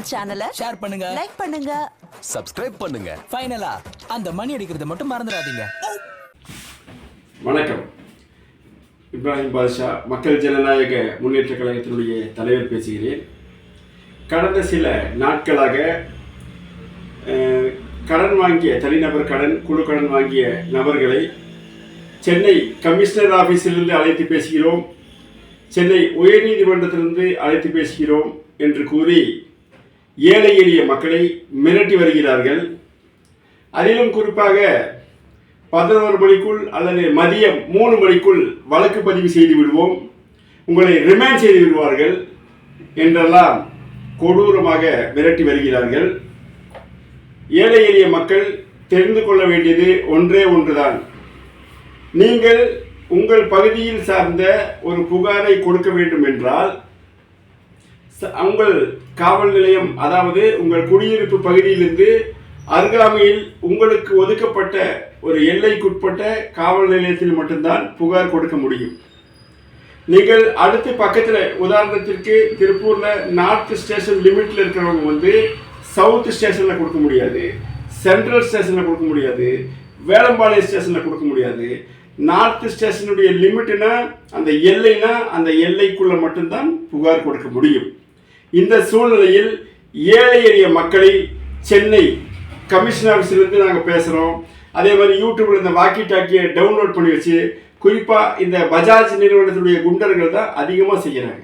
தமிழ் சேனலை ஷேர் பண்ணுங்க. லைக் பண்ணுங்க. சப்ஸ்கிரைப் பண்ணுங்க. ஃபைனலா அந்த மணி அடிக்கிறத மட்டும் மறந்துடாதீங்க. வணக்கம். இப்ராஹிம் பாதுஷா மக்கள் ஜனநாயக முன்னேற்ற கழகத்தினுடைய தலைவர் பேசுகிறேன். கடந்த சில நாட்களாக கடன் வாங்கிய தனிநபர் கடன் குழு கடன் வாங்கிய நபர்களை சென்னை கமிஷனர் ஆஃபீஸிலிருந்து அழைத்து பேசுகிறோம். சென்னை உயர்நீதிமன்றத்திலிருந்து அழைத்து பேசுகிறோம் என்று கூறி ஏழை எளிய மக்களை மிரட்டி வருகிறார்கள். அதிலும் குறிப்பாக பதினோரு மணிக்குள் அல்லது மதியம் மூணு மணிக்குள் வழக்கு பதிவு செய்து விடுவோம். உங்களை ரிமைண்ட் செய்து விடுவார்கள் என்றெல்லாம் கொடூரமாக மிரட்டி வருகிறார்கள். ஏழை எளிய மக்கள் தெரிந்து கொள்ள வேண்டியது ஒன்றே ஒன்றுதான். நீங்கள் உங்கள் பகுதியில் சார்ந்த ஒரு புகாரை கொடுக்க வேண்டும் என்றால் உங்கள் காவல் நிலையம் அதாவது உங்கள் குடியிருப்பு பகுதியிலிருந்து அருகாமையில் உங்களுக்கு ஒதுக்கப்பட்ட ஒரு எல்லைக்குட்பட்ட காவல் நிலையத்தில் மட்டும்தான் புகார் கொடுக்க முடியும். நீங்கள் அடுத்து பக்கத்தில் உதாரணத்திற்கு திருப்பூரில் நார்த் ஸ்டேஷன் லிமிட்டில் இருக்கிறவங்க வந்து சவுத் ஸ்டேஷனில் கொடுக்க முடியாது சென்ட்ரல் ஸ்டேஷனில் கொடுக்க முடியாது வேளம்பாளையம் ஸ்டேஷனில் கொடுக்க முடியாது. நார்த் ஸ்டேஷனுடைய லிமிட்டுனா அந்த எல்லைனா அந்த எல்லைக்குள்ளே மட்டும்தான் புகார் கொடுக்க முடியும். இந்த சூழ்நிலையில் ஏழை எளிய மக்களை சென்னை கமிஷன் ஆஃபீஸ்லேருந்து நாங்கள் பேசுகிறோம் அதே மாதிரி யூடியூப்பில் இந்த வாக்கி டாக்கியை டவுன்லோட் பண்ணி வச்சு குறிப்பாக இந்த பஜாஜ் நிறுவனத்துடைய குண்டர்கள் தான் அதிகமாக செய்கிறாங்க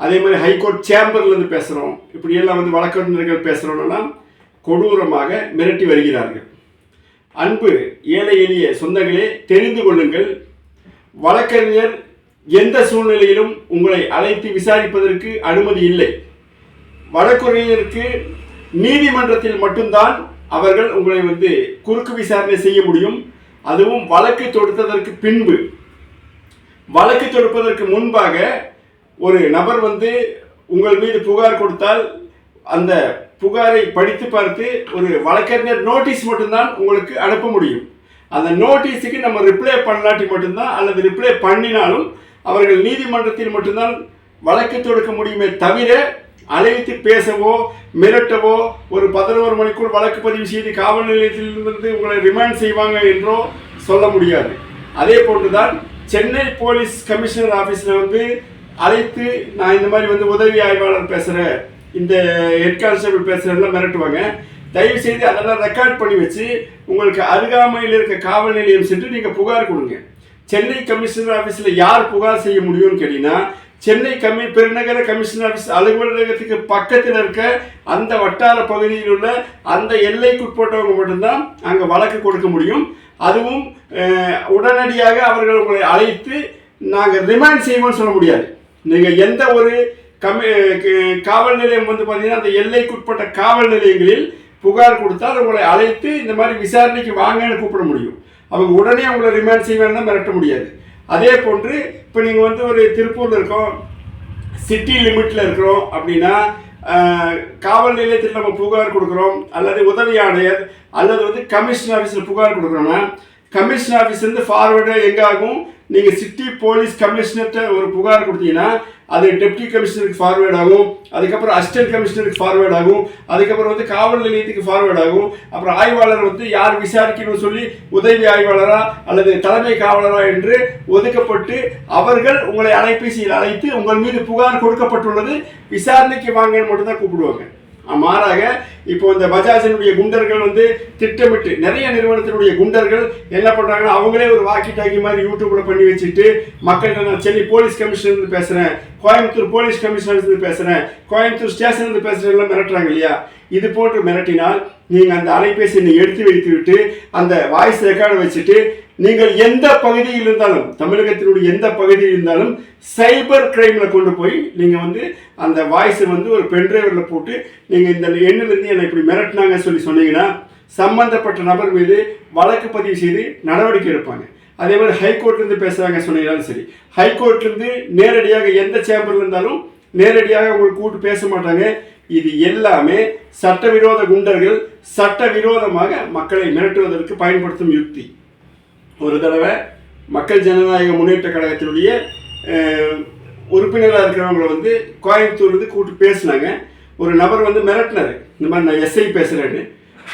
அதே மாதிரி ஹைகோர்ட் சேம்பர்லேருந்து பேசுகிறோம் இப்படியெல்லாம் வந்து வழக்கறிஞர்கள் பேசுகிறோன்னா கொடூரமாக மிரட்டி வருகிறார்கள். அன்பு ஏழை எளிய சொந்தங்களே தெரிந்து கொள்ளுங்கள். வழக்கறிஞர் எந்த சூழ்நிலையிலும் உங்களை அழைத்து விசாரிப்பதற்கு அனுமதி இல்லை. வழக்கறிஞருக்கு நீதிமன்றத்தில் மட்டும்தான் அவர்கள் உங்களை வந்து குறுக்கு விசாரணை செய்ய முடியும். அதுவும் வழக்கு தொடுத்ததற்கு பின்பு. வழக்கு தொடுப்பதற்கு முன்பாக ஒரு நபர் வந்து உங்கள் மீது புகார் கொடுத்தால் அந்த புகாரை படித்து பார்த்து ஒரு வழக்கறிஞர் நோட்டீஸ் மட்டும்தான் உங்களுக்கு அனுப்ப முடியும். அந்த நோட்டீஸுக்கு நம்ம ரிப்ளை பண்ணலாட்டி மட்டும்தான் அல்லது ரிப்ளை பண்ணினாலும் அவர்கள் நீதிமன்றத்தில் மட்டும்தான் வழக்கு தொடுக்க முடியுமே தவிர அழைத்து பேசவோ மிரட்டவோ ஒரு பதினோரு மணிக்குள் வழக்கு பதிவு செய்து காவல் நிலையத்திலிருந்து உங்களை ரிமாண்ட் செய்வாங்க என்றோ சொல்ல முடியாது. அதே போன்றுதான் சென்னை போலீஸ் கமிஷனர் ஆஃபீஸில் வந்து அழைத்து நான் இந்த மாதிரி வந்து உதவி ஆய்வாளர் பேசுகிறேன் இந்த ஹெட் கான்ஸ்டபிள் பேசுகிறேன்லாம் மிரட்டுவாங்க. தயவு செய்து அதெல்லாம் ரெக்கார்ட் பண்ணி வச்சு உங்களுக்கு அருகாமையில் இருக்க காவல் நிலையம் சென்று நீங்கள் புகார் கொடுங்க. சென்னை கமிஷனர் ஆஃபீஸில் யார் புகார் செய்ய முடியும்னு கேட்டீங்கன்னா சென்னை கம்மி பெருநகர கமிஷனர் ஆஃபீஸ் அலுவலகத்துக்கு பக்கத்தில் இருக்க அந்த வட்டார பகுதியில் உள்ள அந்த எல்லைக்குட்பட்டவங்க மட்டும்தான் அங்கே வழக்கு கொடுக்க முடியும். அதுவும் உடனடியாக அவர்கள் உங்களை அழைத்து நாங்கள் ரிமாண்ட் செய்வோம்னு சொல்ல முடியாது. நீங்கள் எந்த ஒரு கமி காவல் நிலையம் வந்து பார்த்தீங்கன்னா அந்த எல்லைக்குட்பட்ட காவல் நிலையங்களில் புகார் கொடுத்தால் உங்களை அழைத்து இந்த மாதிரி விசாரணைக்கு வாங்கன்னு கூப்பிட முடியும். அவங்க உடனே அவங்கள ரிமாண்ட் செய்வேன்னா மிரட்ட முடியாது. அதே போன்று இப்போ நீங்கள் வந்து ஒரு திருப்பூரில் இருக்கோம் சிட்டி லிமிட்டில் இருக்கிறோம் அப்படின்னா காவல் நிலையத்தில் நம்ம புகார் கொடுக்குறோம் அல்லது உதவி ஆணையர் அல்லது வந்து கமிஷன் ஆஃபீஸில் புகார் கொடுக்குறோன்னா கமிஷன் ஆஃபீஸ்லேருந்து ஃபார்வேர்டு எங்கே ஆகும்? நீங்கள் சிட்டி போலீஸ் கமிஷனர்கிட்ட ஒரு புகார் கொடுத்தீங்கன்னா அது டெப்டி கமிஷனருக்கு ஃபார்வேர்ட் ஆகும். அதுக்கப்புறம் அசிஸ்டன்ட் கமிஷனருக்கு ஃபார்வேர்ட் ஆகும். அதுக்கப்புறம் வந்து காவல் நிலையத்துக்கு ஃபார்வேர்ட் ஆகும். அப்புறம் ஆய்வாளர் வந்து யார் விசாரிக்கணும்னு சொல்லி உதவி ஆய்வாளரா அல்லது தலைமை காவலரா என்று ஒதுக்கப்பட்டு அவர்கள் உங்களை அலைபேசியில் அழைத்து உங்கள் மீது புகார் கொடுக்கப்பட்டுள்ளது. விசாரணைக்கு வாங்கன்னு மட்டும்தான் கூப்பிடுவாங்க. மாறாக இப்போ இந்த பஜாஜினுடைய குண்டர்கள் வந்து திட்டமிட்டு நிறைய நிறுவனத்தினுடைய குண்டர்கள் என்ன பண்ணுறாங்கன்னா அவங்களே ஒரு வாக்கி டாக்கி மாதிரி யூடியூப்பில் பண்ணி வச்சுட்டு மக்கள்கிட்ட நான் சென்னை போலீஸ் கமிஷனர் பேசுகிறேன் கோயம்புத்தூர் போலீஸ் கமிஷனர்லேருந்து பேசுகிறேன் கோயம்புத்தூர் ஸ்டேஷன்லேருந்து இருந்து எல்லாம் மிரட்டுறாங்க இல்லையா? இது போன்று மிரட்டினால் நீங்கள் அந்த அலைபேசியை எடுத்து வைத்து விட்டு அந்த வாய்ஸ் ரெக்கார்டு வச்சுட்டு நீங்கள் எந்த பகுதியில் இருந்தாலும் தமிழகத்தினுடைய எந்த பகுதியில் இருந்தாலும் சைபர் கிரைமில் கொண்டு போய் நீங்கள் வந்து அந்த வாய்ஸை வந்து ஒரு பென்ட்ரைவரில் போட்டு நீங்கள் இந்த எண்ணிலிருந்து என்னை இப்படி மிரட்டினாங்க சொல்லி சொன்னீங்கன்னா சம்பந்தப்பட்ட நபர் மீது வழக்கு பதிவு செய்து நடவடிக்கை எடுப்பாங்க. அதே மாதிரி ஹைகோர்ட்லேருந்து பேசுகிறாங்க சொன்னீங்கன்னாலும் சரி. ஹைகோர்ட்லேருந்து நேரடியாக எந்த சேம்பர்ல இருந்தாலும் நேரடியாக உங்களுக்கு கூட்டு பேச மாட்டாங்க. இது எல்லாமே சட்டவிரோத குண்டர்கள் சட்டவிரோதமாக மக்களை மிரட்டுவதற்கு பயன்படுத்தும் யுக்தி. ஒரு தடவை மக்கள் ஜனநாயக முன்னேற்ற கழகத்தினுடைய உறுப்பினராக இருக்கிறவங்கள வந்து கோயம்புத்தூர்லேருந்து கூப்பிட்டு பேசினாங்க. ஒரு நபர் வந்து மிரட்டினார். இந்த மாதிரி நான் எஸ்ஐ பேசுகிறேன்னு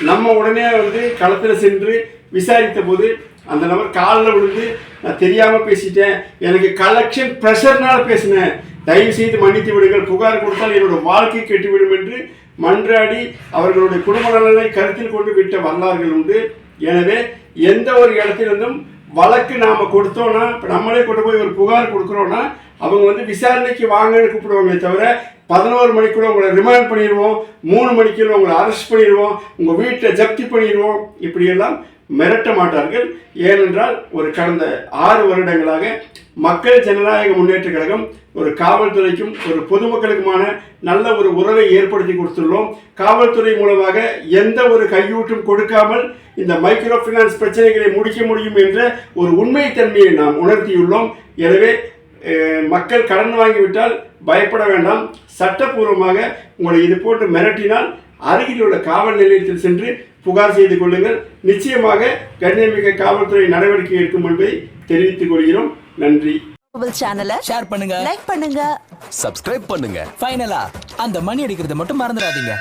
நம்ம உடனே வந்து களத்தில் சென்று விசாரித்த போது அந்த நபர் காலில் விழுந்து நான் தெரியாமல் பேசிட்டேன். எனக்கு கலெக்ஷன் ப்ரெஷர்னால பேசினேன். தயவு செய்து மன்னித்து விடுங்கள். புகார் கொடுத்தால் என்னோட வாழ்க்கை கெட்டுவிடும் என்று மன்றாடி அவர்களுடைய குடும்ப நலனை கருத்தில் கொண்டு விட்ட வரலாறுகள் உண்டு. எனவே எந்த ஒரு இடத்திலிருந்தும் வழக்கு நாம் கொடுத்தோம்னா இப்போ நம்மளே கொண்டு போய் ஒரு புகார் கொடுக்குறோம்னா அவங்க வந்து விசாரணைக்கு வாங்கன்னு கூப்பிடுவோமே தவிர பதினோரு மணிக்குள்ள உங்களை ரிமாண்ட் பண்ணிடுவோம் மூணு மணிக்குள்ள உங்களை அரெஸ்ட் பண்ணிடுவோம் உங்கள் வீட்டில் ஜப்தி பண்ணிடுவோம் இப்படியெல்லாம் மிரட்ட மாட்டார்கள். ஏனென்றால் ஒரு கடந்த ஆறு வருடங்களாக மக்கள் ஜனநாயக முன்னேற்ற கழகம் ஒரு காவல்துறைக்கும் ஒரு பொதுமக்களுக்குமான நல்ல ஒரு உறவை ஏற்படுத்தி கொடுத்துள்ளோம். காவல்துறை மூலமாக எந்த ஒரு கையூட்டும் கொடுக்காமல் இந்த மைக்ரோ ஃபினான்ஸ் பிரச்சனைகளை முடிக்க முடியும் என்ற ஒரு உண்மைத்தன்மையை நாம் உணர்த்தியுள்ளோம். எனவே மக்கள் கடன் வாங்கிவிட்டால் பயப்பட வேண்டாம். சட்டப்பூர்வமாக உங்களை இது போட்டு மிரட்டினால் அருகில் உள்ள காவல் நிலையத்தில் சென்று புகார் செய்து கொள்ளுங்கள். நிச்சயமாக கண்ணியமிக்க காவல்துறை நடவடிக்கை எடுக்கும் என்பதை தெரிவித்துக் கொள்கிறோம். நன்றி. சேனலை ஷேர் பண்ணுங்க. லைக் பண்ணுங்க. சப்ஸ்கிரைப் பண்ணுங்க. ஃபைனலா அந்த மணி அடிக்கிறத மட்டும் மறந்துடாதீங்க.